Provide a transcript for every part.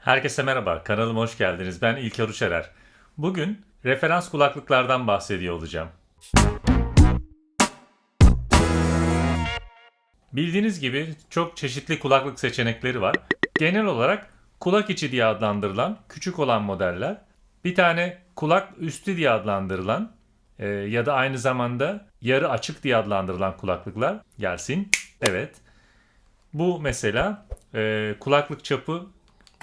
Herkese merhaba, kanalıma hoş geldiniz. Ben İlker Uçerer. Bugün referans kulaklıklardan bahsediyor olacağım. Bildiğiniz gibi çok çeşitli kulaklık seçenekleri var. Genel olarak kulak içi diye adlandırılan küçük olan modeller, bir tane kulak üstü diye adlandırılan e, ya da aynı zamanda yarı açık diye adlandırılan kulaklıklar gelsin. Evet. Bu mesela e, kulaklık çapı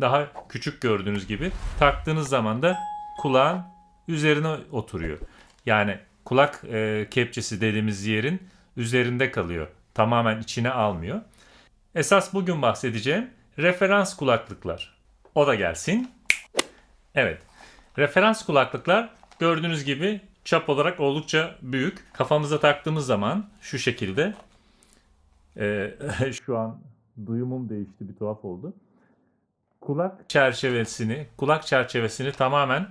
daha küçük gördüğünüz gibi taktığınız zaman da kulağın üzerine oturuyor. Yani kulak e, kepçesi dediğimiz yerin üzerinde kalıyor. Tamamen içine almıyor. Esas bugün bahsedeceğim referans kulaklıklar. O da gelsin. Evet. Referans kulaklıklar gördüğünüz gibi çap olarak oldukça büyük. Kafamıza taktığımız zaman şu şekilde e, şu an duyumum değişti bir tuhaf oldu kulak çerçevesini, kulak çerçevesini tamamen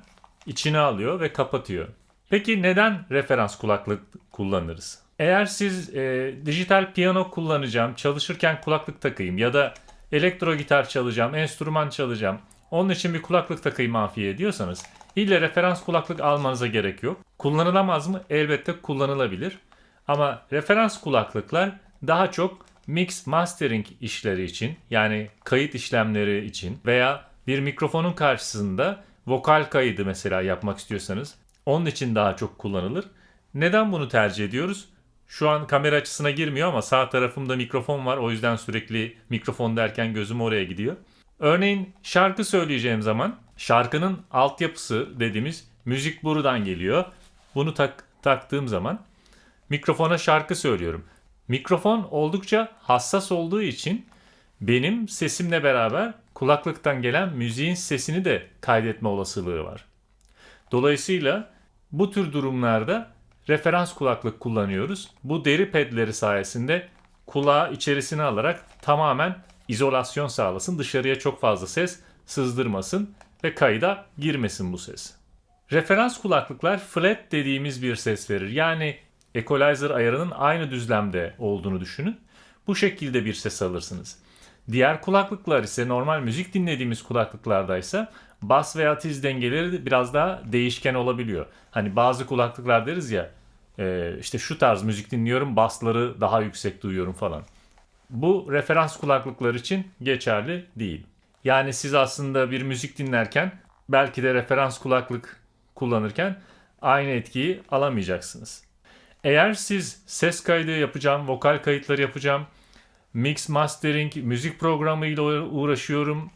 içine alıyor ve kapatıyor. Peki neden referans kulaklık kullanırız? Eğer siz e, dijital piyano kullanacağım, çalışırken kulaklık takayım ya da elektro gitar çalacağım, enstrüman çalacağım, onun için bir kulaklık takayım afiye diyorsanız ille referans kulaklık almanıza gerek yok. Kullanılamaz mı? Elbette kullanılabilir. Ama referans kulaklıklar daha çok mix mastering işleri için yani kayıt işlemleri için veya bir mikrofonun karşısında vokal kaydı mesela yapmak istiyorsanız onun için daha çok kullanılır. Neden bunu tercih ediyoruz? Şu an kamera açısına girmiyor ama sağ tarafımda mikrofon var. O yüzden sürekli mikrofon derken gözüm oraya gidiyor. Örneğin şarkı söyleyeceğim zaman şarkının altyapısı dediğimiz müzik buradan geliyor. Bunu tak, taktığım zaman mikrofona şarkı söylüyorum. Mikrofon oldukça hassas olduğu için benim sesimle beraber kulaklıktan gelen müziğin sesini de kaydetme olasılığı var. Dolayısıyla bu tür durumlarda referans kulaklık kullanıyoruz. Bu deri pedleri sayesinde kulağı içerisine alarak tamamen izolasyon sağlasın. Dışarıya çok fazla ses sızdırmasın ve kayda girmesin bu ses. Referans kulaklıklar flat dediğimiz bir ses verir. Yani equalizer ayarının aynı düzlemde olduğunu düşünün. Bu şekilde bir ses alırsınız. Diğer kulaklıklar ise normal müzik dinlediğimiz kulaklıklarda ise bas veya tiz dengeleri biraz daha değişken olabiliyor. Hani bazı kulaklıklar deriz ya e, işte şu tarz müzik dinliyorum basları daha yüksek duyuyorum falan. Bu referans kulaklıklar için geçerli değil. Yani siz aslında bir müzik dinlerken belki de referans kulaklık kullanırken aynı etkiyi alamayacaksınız. Eğer siz ses kaydı yapacağım, vokal kayıtları yapacağım, mix mastering, müzik programıyla uğraşıyorum,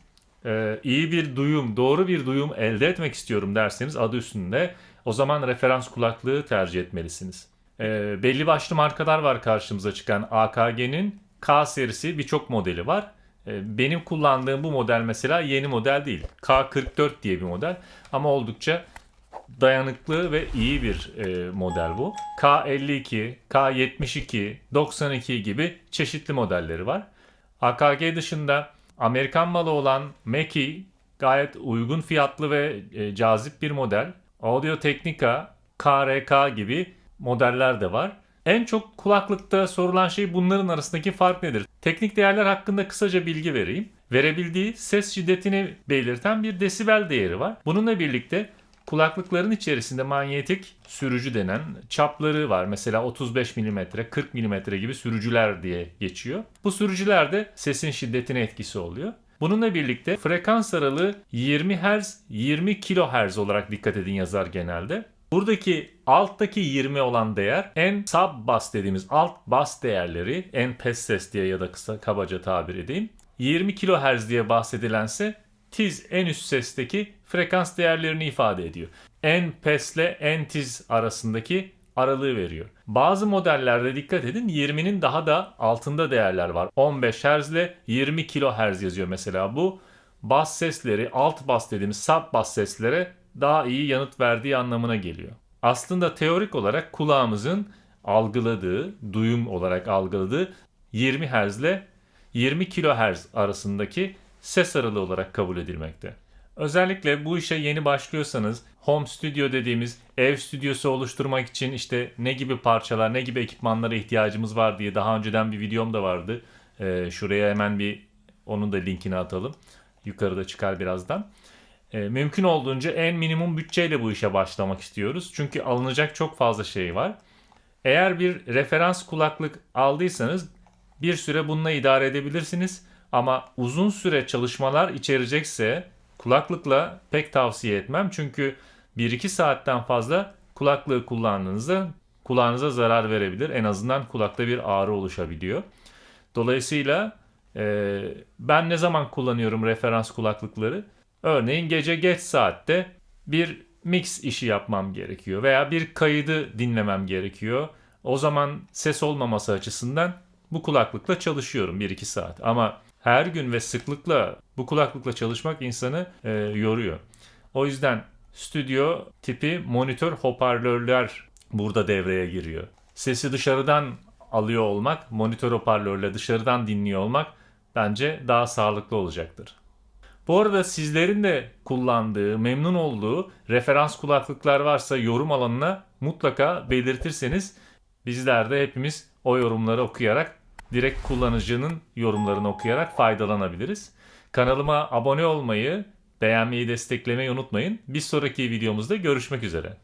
e, iyi bir duyum, doğru bir duyum elde etmek istiyorum derseniz adı üstünde o zaman referans kulaklığı tercih etmelisiniz. E, belli başlı markalar var karşımıza çıkan AKG'nin K serisi birçok modeli var. E, benim kullandığım bu model mesela yeni model değil. K44 diye bir model ama oldukça dayanıklı ve iyi bir e, model bu. K52, K72, 92 gibi çeşitli modelleri var. AKG dışında Amerikan malı olan Mackie gayet uygun fiyatlı ve e, cazip bir model. Audio Technica, KRK gibi modeller de var. En çok kulaklıkta sorulan şey bunların arasındaki fark nedir? Teknik değerler hakkında kısaca bilgi vereyim. Verebildiği ses şiddetini belirten bir desibel değeri var. Bununla birlikte Kulaklıkların içerisinde manyetik sürücü denen çapları var. Mesela 35 mm, 40 mm gibi sürücüler diye geçiyor. Bu sürücüler de sesin şiddetine etkisi oluyor. Bununla birlikte frekans aralığı 20 Hz, 20 kHz olarak dikkat edin yazar genelde. Buradaki alttaki 20 olan değer en sub bass dediğimiz alt bas değerleri, en pes ses diye ya da kısa kabaca tabir edeyim. 20 kHz diye bahsedilense tiz en üst sesteki frekans değerlerini ifade ediyor. En pesle en tiz arasındaki aralığı veriyor. Bazı modellerde dikkat edin 20'nin daha da altında değerler var. 15 Hz ile 20 kHz yazıyor mesela bu. Bas sesleri, alt bas dediğimiz sub bas seslere daha iyi yanıt verdiği anlamına geliyor. Aslında teorik olarak kulağımızın algıladığı, duyum olarak algıladığı 20 Hz ile 20 kHz arasındaki ses aralığı olarak kabul edilmekte. Özellikle bu işe yeni başlıyorsanız home studio dediğimiz ev stüdyosu oluşturmak için işte ne gibi parçalar, ne gibi ekipmanlara ihtiyacımız var diye daha önceden bir videom da vardı. Ee, şuraya hemen bir onun da linkini atalım. yukarıda çıkar birazdan. E, mümkün olduğunca en minimum bütçeyle bu işe başlamak istiyoruz. Çünkü alınacak çok fazla şey var. Eğer bir referans kulaklık aldıysanız bir süre bununla idare edebilirsiniz. Ama uzun süre çalışmalar içerecekse kulaklıkla pek tavsiye etmem. Çünkü 1-2 saatten fazla kulaklığı kullandığınızda kulağınıza zarar verebilir. En azından kulakta bir ağrı oluşabiliyor. Dolayısıyla e, ben ne zaman kullanıyorum referans kulaklıkları? Örneğin gece geç saatte bir mix işi yapmam gerekiyor veya bir kaydı dinlemem gerekiyor. O zaman ses olmaması açısından bu kulaklıkla çalışıyorum 1-2 saat. Ama her gün ve sıklıkla bu kulaklıkla çalışmak insanı e, yoruyor. O yüzden stüdyo tipi monitör hoparlörler burada devreye giriyor. Sesi dışarıdan alıyor olmak, monitör hoparlörle dışarıdan dinliyor olmak bence daha sağlıklı olacaktır. Bu arada sizlerin de kullandığı, memnun olduğu referans kulaklıklar varsa yorum alanına mutlaka belirtirseniz bizler de hepimiz o yorumları okuyarak direkt kullanıcının yorumlarını okuyarak faydalanabiliriz. Kanalıma abone olmayı, beğenmeyi, desteklemeyi unutmayın. Bir sonraki videomuzda görüşmek üzere.